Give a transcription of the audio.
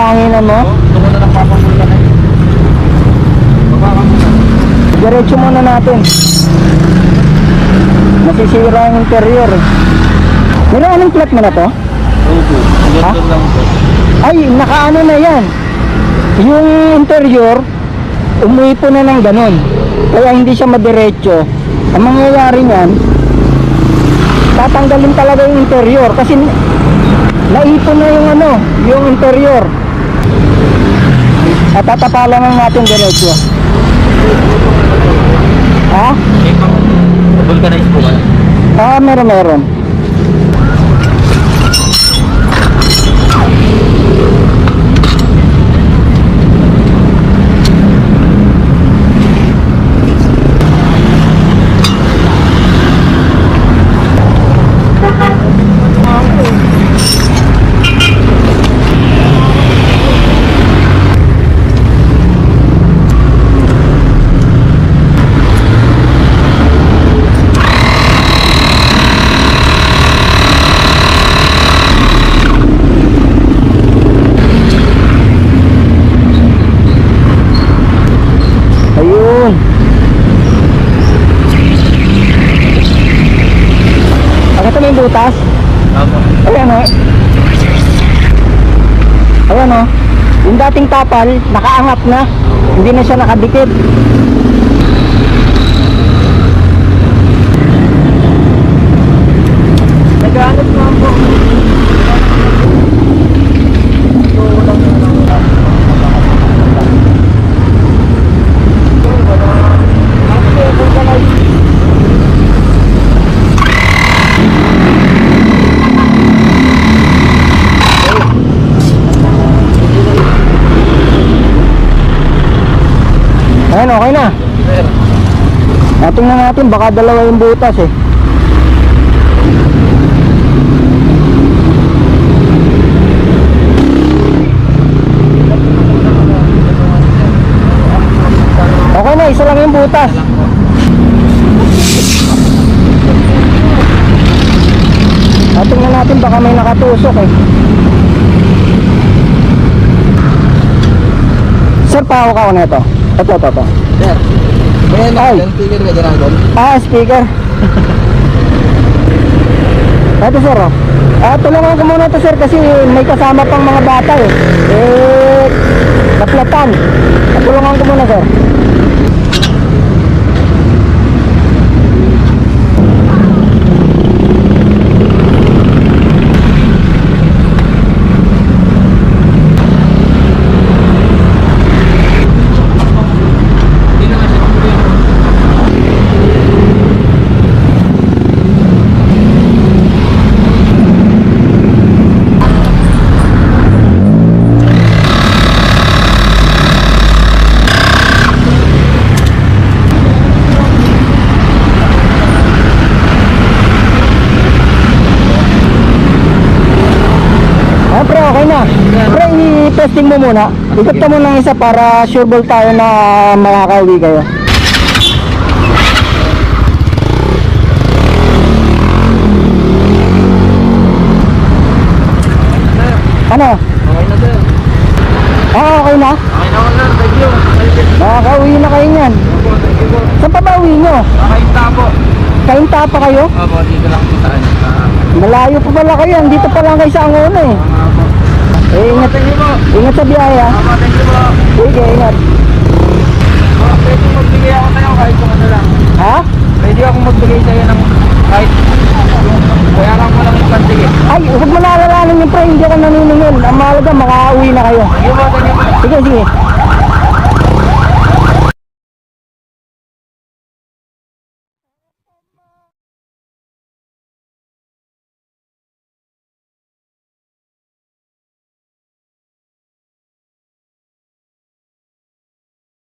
hanginan mo. Gusto ko na lang papamulkan na yun. Baba ka muna. Diretso muna natin. Masisira ang interior. eh. Pero anong flat mo na to? Opo. Ha? Ganito lang po. Ay, nakaano na yan. Yung interior, umuwi po na ng ganun. Kaya hindi siya madiretso. Ang mangyayari niyan, tatanggalin talaga yung interior kasi naipon na yung ano, yung interior. At tatapalan lang natin diretso. Ha? Eh, pang vulcanize po ba? Ah, meron meron. Ayun. Pakita mo yung butas. Opo. Ayan o. Ayan o. Yung dating tapal, nakaangat na. Hindi na siya nakadikit. Naghanap naman po. Ayan, okay na. Sir, Natingnan natin, baka dalawa yung butas eh. Okay na, isa lang yung butas. Natingnan natin, baka may nakatusok eh. Sir, paako ka ako nito. Ito, ito, ito. Sir. May Ay. ano, speaker ka dyan doon? Ah, speaker. Ito sir, oh. Ah, tulungan ko muna to sir kasi may kasama pang mga bata eh. Eh, naplatan. Tulungan ko muna sir. Ah, pre, okay na. Pre, i-testing mo muna. Ikot ka muna ng isa para sure ball tayo na makakauwi kayo. Ano? Okay na sir. Ah, okay na? Okay na sir. Thank you. Makakauwi na kayo niyan. Opo, thank you po. Saan pa ba uwi nyo? Kakainta po. Kainta pa kayo? Opo, dito lang po saan. Malayo pa pala kayo. Dito pa lang kayo sa Angona eh. Mga. Eh, ingat, Thank you po. ingat sa biyahe ah. Opo, thank you po. Sige, ingat. Oh, Pwede magbigay ako sa'yo kahit kung ano lang. Ha? Pwede ako magbigay sa'yo ng kahit bayaran ko lang yung pantigit. Ay, huwag mo naalalanin yung pre, hindi ako naniningil. Ang mahalaga, makauwi na kayo. Thank you po, thank you po. Sige, sige.